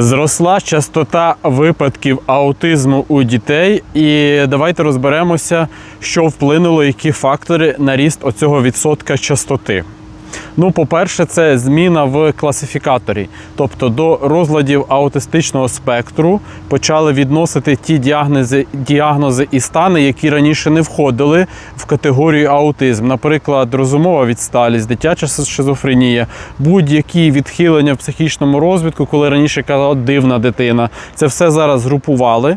Зросла частота випадків аутизму у дітей, і давайте розберемося, що вплинуло, які фактори на ріст оцього відсотка частоти. Ну, по-перше, це зміна в класифікаторі. Тобто до розладів аутистичного спектру почали відносити ті діагнози, діагнози і стани, які раніше не входили в категорію аутизм. Наприклад, розумова відсталість, дитяча шизофренія, будь-які відхилення в психічному розвитку, коли раніше казали дивна дитина. Це все зараз групували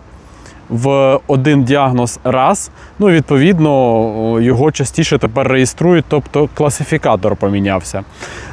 в один діагноз раз. Ну, відповідно, його частіше тепер реєструють, тобто класифікатор помінявся.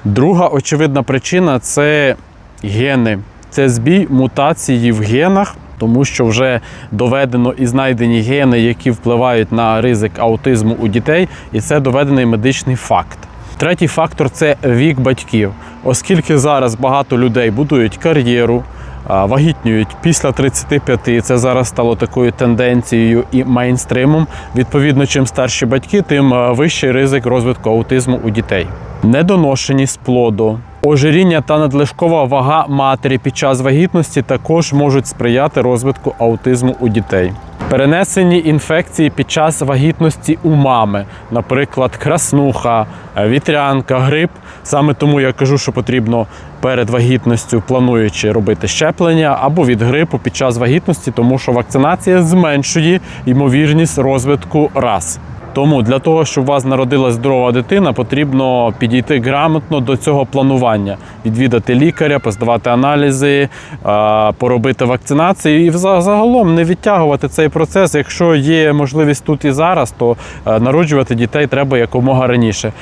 Друга очевидна причина це гени. Це збій мутації в генах. Тому що вже доведено і знайдені гени, які впливають на ризик аутизму у дітей, і це доведений медичний факт. Третій фактор це вік батьків, оскільки зараз багато людей будують кар'єру, вагітнюють після 35. Це зараз стало такою тенденцією і мейнстримом. Відповідно, чим старші батьки, тим вищий ризик розвитку аутизму у дітей. Недоношеність плоду, ожиріння та надлишкова вага матері під час вагітності також можуть сприяти розвитку аутизму у дітей. Перенесені інфекції під час вагітності у мами, наприклад, краснуха, вітрянка, грип. Саме тому я кажу, що потрібно перед вагітністю плануючи робити щеплення або від грипу під час вагітності, тому що вакцинація зменшує ймовірність розвитку раз. Тому для того, щоб у вас народилась здорова дитина, потрібно підійти грамотно до цього планування, відвідати лікаря, поздавати аналізи, е, поробити вакцинацію і загалом не відтягувати цей процес. Якщо є можливість тут і зараз, то е, народжувати дітей треба якомога раніше.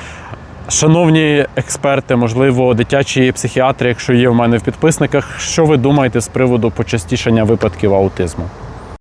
Шановні експерти, можливо, дитячі психіатри, якщо є в мене в підписниках, що ви думаєте з приводу почастішення випадків аутизму?